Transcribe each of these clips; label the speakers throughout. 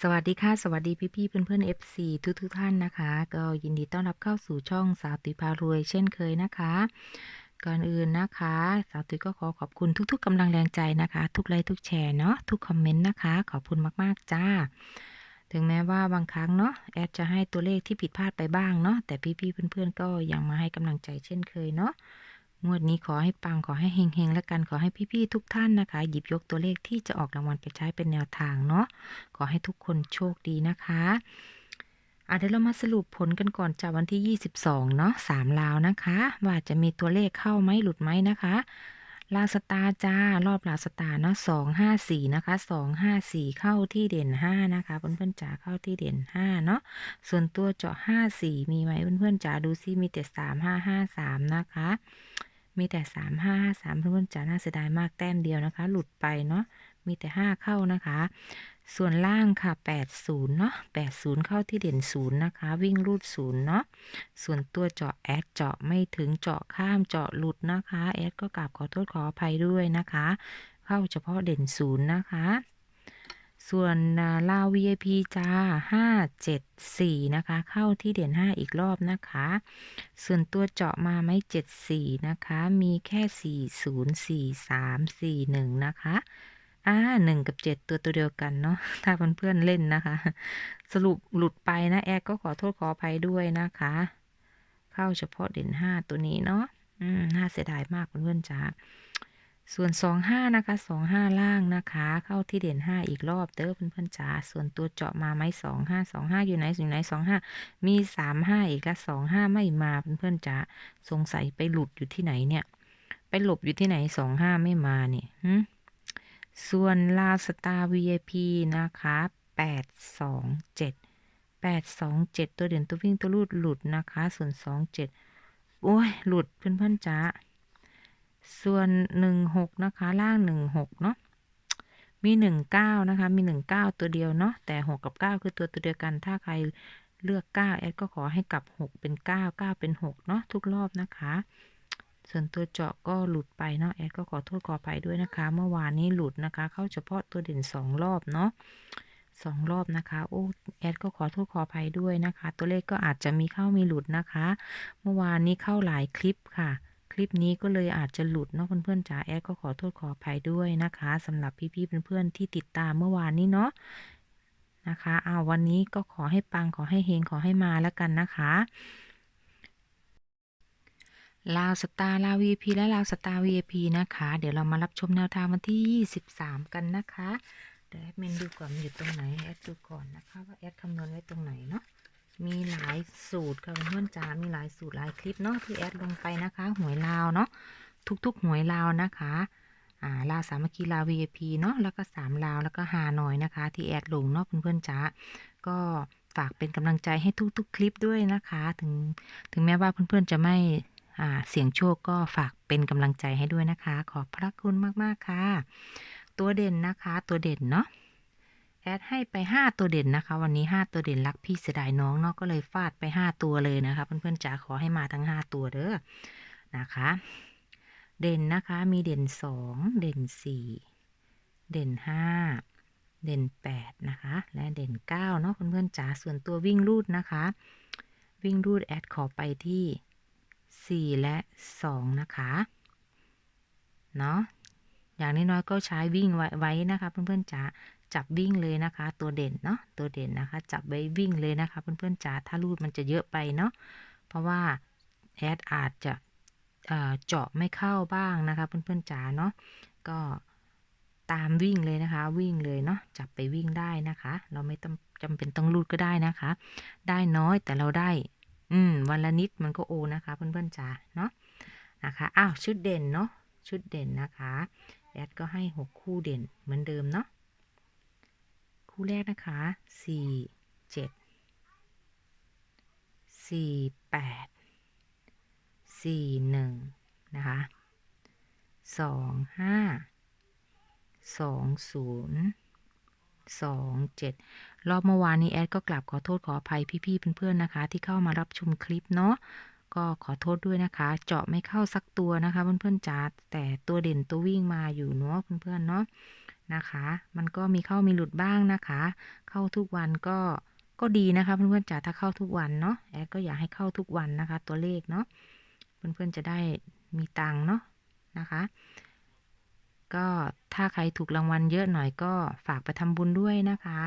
Speaker 1: สวัสดีค่ะ สวัสดีพี่ๆเพื่อนๆ FC ทุกทุกท่านนะคะ ก็ยินดีต้อนรับเข้าสู่ช่องสาวตุยพารวยเช่นเคยนะคะ ก่อนอื่นนะคะ สาวตุยก็ขอขอบคุณทุก ๆกำลังแรงใจนะคะ ทุกไลค์ทุกแชร์เนาะทุกคอมเมนต์นะคะ ขอบคุณมากๆจ้า ถึงแม้ว่าบางครั้งเนาะแอดจะให้ตัวเลขที่ผิดพลาดไปบ้างเนาะแต่พี่ๆเพื่อนๆก็ยังมาให้กำลังใจเช่นเคยเนาะ งวดนี้ขอให้ปังขอให้เฮงๆและกันขอให้พี่ๆทุกท่านนะคะ หยิบยกตัวเลขที่จะออกรางวัลไปใช้เป็นแนวทางเนาะขอให้ทุกคนโชคดีนะคะอะเดี๋ยวเรามาสรุปผลกันก่อนจากวันที่ 22 เนาะสามลาวนะคะ ว่าจะมีตัวเลขเข้าไหมหลุดไหมนะคะ ลาสตาจ้ารอบลาสตาเนาะสองห้าสี่นะคะสองห้าสี่เข้าที่เด่นห้านะคะเพื่อนๆจ๋าเข้าที่เด่นห้าเนาะส่วนตัวเจาะห้าสี่มีไหมเพื่อนๆจ๋าดูซิมีแต่สามห้าห้าสามนะคะ มีแต่สามห้าสามเพื่อนๆจ๋าน่าเสียดายมากแต้มเดียวนะคะ หลุดไปเนาะมีแต่ห้าเข้านะคะ ส่วนล่างค่ะ80เนาะ80เข้าที่เด่น0นะคะ วิ่งรูด0เนาะส่วนตัวเจาะแอดเจาะไม่ถึงเจาะข้ามเจาะหลุดนะคะแอดก็กราบขอโทษขออภัยด้วยนะคะ เข้าเฉพาะเด่น0นะคะ ส่วนลาว VIP จ้า574นะคะ เข้าที่เด่น5อีกรอบนะคะ ส่วนตัวเจาะมาไหม74นะคะ มีแค่40 43 41นะคะอ่าหนึ่งกับเจ็ดตัวตัวเดียวกันเนาะถ้าเพื่อนๆเล่นนะคะ สรุปหลุดไปนะ แอดก็ขอโทษขออภัยด้วยนะคะ เข้าเฉพาะเด่นห้าตัวนี้เนาะอืมน่าเสียดายมากเพื่อนๆจ้า ส่วนสองห้านะคะสองห้าล่างนะคะ เข้าที่เด่นห้าอีกรอบเด้อเพื่อนๆจ้าส่วนตัวเจาะมาไหมสองห้าสองห้าอยู่ไหนอยู่ไหนสองห้ามีสามห้าอีกละสองห้าไม่มาเพื่อนๆจ้าสงสัยไปหลุดอยู่ที่ไหนเนี่ย ไปหลบอยู่ที่ไหนสองห้าไม่มาเนี่ยส่วนลาสตาร์ VIP นะคะ827 827ตัวเด่นตัววิ่งตัวรูดหลุดนะคะ ส่วน27โอ้ย หลุดเพื่อนๆจ้า ส่วน16นะคะ ล่าง16เนาะมี19นะคะ มี19ตัวเดียวเนาะแต่6กับ9คือตัวตัวเดียวกันถ้าใครเลือก9แอดก็ขอให้กลับ6เป็น9 9เป็น6เนาะทุกรอบนะคะ ส่วนตัวเจาะก็หลุดไปเนาะแอดก็ขอโทษขออภัยด้วยนะคะ เมื่อวานนี้หลุดนะคะ เข้าเฉพาะตัวเด่นสองรอบเนาะสองรอบนะคะโอ้แอดก็ขอโทษขออภัยด้วยนะคะ ตัวเลขก็อาจจะมีเข้ามีหลุดนะคะ เมื่อวานนี้เข้าหลายคลิปค่ะ ลิปนี้ก็เลยอาจจะหลุดเนาะเพื่อนๆจ๋าแอดก็ขอโทษขออภัยด้วยนะคะสำหรับพี่ๆเพื่อนๆที่ติดตามเมื่อวานนี้เนาะนะคะเอาวันนี้ก็ขอให้ปังขอให้เฮงขอให้มาแล้วกันนะคะลาวสตาร์ลาว VIP และลาวสตาร์ VIP นะคะ เดี๋ยวเรามารับชมแนวทางวันที่ 23 กันนะคะ เดี๋ยวแอดเมนดูก่อนมันอยู่ตรงไหนแอดดูก่อนนะคะว่าแอดคำนวณไว้ตรงไหนเนาะ มีหลายสูตรค่ะเพื่อนๆจ๋ามีหลายสูตรหลายคลิปเนาะที่แอดลงไปนะคะหวยลาวเนาะทุกๆหวยลาวนะคะอ่าลาวสามัคคีลาว VIP เนาะแล้วก็สามลาวแล้วก็ฮานอยนะคะ ที่แอดลงเนาะเพื่อนๆจ๋าก็ฝากเป็นกำลังใจให้ทุกๆ คลิปด้วยนะคะ ถึงถึงแม้ว่าเพื่อนๆจะไม่เสียงโชคก็ฝากเป็นกำลังใจให้ด้วยนะคะ ขอบพระคุณมากๆค่ะ ตัวเด่นนะคะ ตัวเด่นเนาะ แอดให้ไป 5 ตัวเด่นนะคะ วันนี้ 5 ตัวเด่นรักพี่เสียดายน้องเนาะก็เลยฟาดไป 5 ตัวเลยนะคะ เพื่อนๆจ๋าขอให้มาทั้ง 5 ตัวเด้อนะคะ เด่นนะคะมีเด่น 2 เด่น 4 เด่น 5 เด่น 8 นะคะ และเด่น 9 เนาะเพื่อนๆจ๋าส่วนตัววิ่งรูดนะคะ วิ่งรูดแอดขอไปที่ 4 และ 2 นะคะเนาะอย่างน้อยๆก็ใช้วิ่งไว้นะคะ เพื่อนๆจ๋า จับวิ่งเลยนะคะ ตัวเด่นเนาะตัวเด่นนะคะ จับไว้วิ่งเลยนะคะ เพื่อนๆจ๋าถ้ารูดมันจะเยอะไปเนาะเพราะว่าแอดอาจจะเจาะไม่เข้าบ้างนะคะ เพื่อนๆจ๋าเนาะก็ตามวิ่งเลยนะคะ วิ่งเลยเนาะจับไปวิ่งได้นะคะ เราไม่ต้องจำเป็นต้องรูดก็ได้นะคะ ได้น้อยแต่เราได้ อืมวันละนิดมันก็โอนะคะ เพื่อนๆจ๋าเนาะนะคะอ้าวชุดเด่นเนาะชุดเด่นนะคะแอดก็ให้หกคู่เด่นเหมือนเดิมเนาะ คู่แรกนะคะสี่เจ็ดสี่แปดสี่หนึ่งนะคะสองห้าสองศูนย์สองเจ็ดรอบเมื่อวานนี้แอดก็กลับขอโทษขออภัยพี่ๆเพื่อนๆนะคะ ที่เข้ามารับชมคลิปเนาะก็ขอโทษด้วยนะคะ เจาะไม่เข้าสักตัวนะคะเพื่อนๆจ๋าแต่ตัวเด่นตัววิ่งมาอยู่เนาะเพื่อนๆเนาะ นะคะ มันก็มีเข้ามีหลุดบ้างนะคะ เข้าทุกวันก็ก็ดีนะคะเพื่อนๆจ๋าถ้าเข้าทุกวันเนาะแอดก็อยากให้เข้าทุกวันนะคะ ตัวเลขเนาะเพื่อนๆจะได้มีตังค์เนาะนะคะ ก็ถ้าใครถูกรางวัลเยอะหน่อยก็ฝากไปทำบุญด้วยนะคะ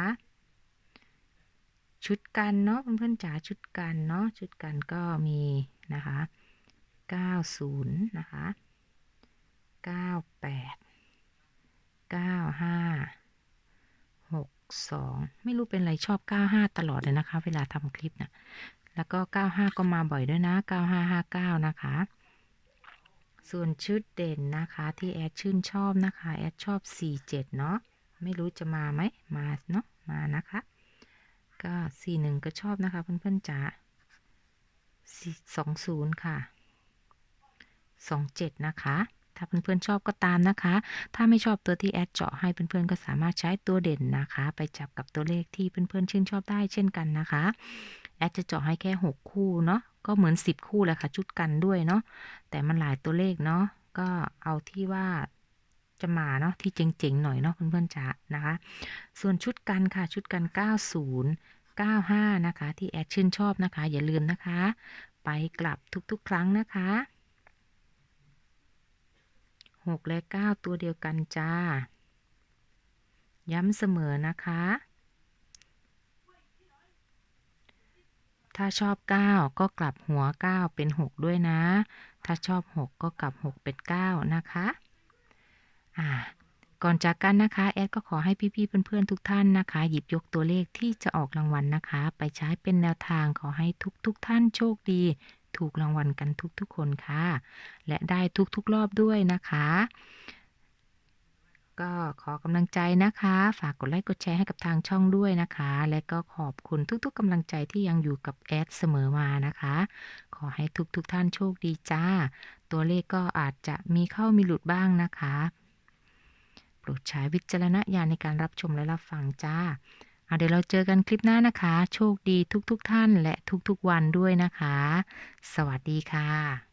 Speaker 1: ชุดกันเนาะเพื่อนๆจ๋าชุดกันเนาะชุดกันก็มีนะคะ 90 นะคะ 98 95 62ไม่รู้เป็นไรชอบ95ตลอดเลยนะคะ เวลาทำคลิปนะแล้วก็95ก็มาบ่อยด้วยนะ9559นะคะ ส่วนชุดเด่นนะคะที่แอดชื่นชอบนะคะ แอดชอบ47เนาะไม่รู้จะมาไหมมาเนาะมานะคะก็41ก็ชอบนะคะเพื่อนๆจ๋า20ค่ะ27นะคะ ถ้าเพื่อนๆชอบก็ตามนะคะ ถ้าไม่ชอบตัวที่แอดเจาะให้เพื่อนๆก็สามารถใช้ตัวเด่นนะคะ ไปจับกับตัวเลขที่เพื่อนๆชื่นชอบได้เช่นกันนะคะ แอดจะเจาะให้แค่ 6 คู่เนาะ ก็เหมือน 10 คู่แหละค่ะ ชุดกันด้วยเนาะ แต่มันหลายตัวเลขเนาะ ก็เอาที่ว่าจะมาเนาะที่เจ๋งๆหน่อยเนาะเพื่อนๆจ๋านะคะ ส่วนชุดกันค่ะชุดกัน 90 95 นะคะ ที่แอดชื่นชอบนะคะ อย่าลืมนะคะ ไปกลับทุกๆ ครั้งนะคะ 6และ9ตัวเดียวกันจ้า ย้ำเสมอนะคะ ถ้าชอบ 9 ก็กลับหัว 9 เป็น 6 ด้วยนะ ถ้าชอบ 6 ก็กลับ 6 เป็น 9 นะคะอ่าก่อนจากกันนะคะ แอดก็ขอให้พี่ๆเพื่อนๆทุกท่านนะคะ หยิบยกตัวเลขที่จะออกรางวัลนะคะ ไปใช้เป็นแนวทางขอให้ทุกๆทท่านโชคดี ถูกรางวัลกันทุกๆคนค่ะ และได้ทุกๆรอบด้วยนะคะ ก็ขอกำลังใจนะคะ ฝากกดไลค์กดแชร์ให้กับทางช่องด้วยนะคะ และก็ขอบคุณทุกๆกำลังใจที่ยังอยู่กับแอดเสมอมานะคะ ขอให้ทุกๆทท่านโชคดีจ้า ตัวเลขก็อาจจะมีเข้ามีหลุดบ้างนะคะ โปรดใช้วิจารณญาณในการรับชมและรับฟังจ้าเอา เดี๋ยวเราเจอกันคลิปหน้านะคะ โชคดีทุกๆทท่านและทุกๆวันด้วยนะคะ สวัสดีค่ะ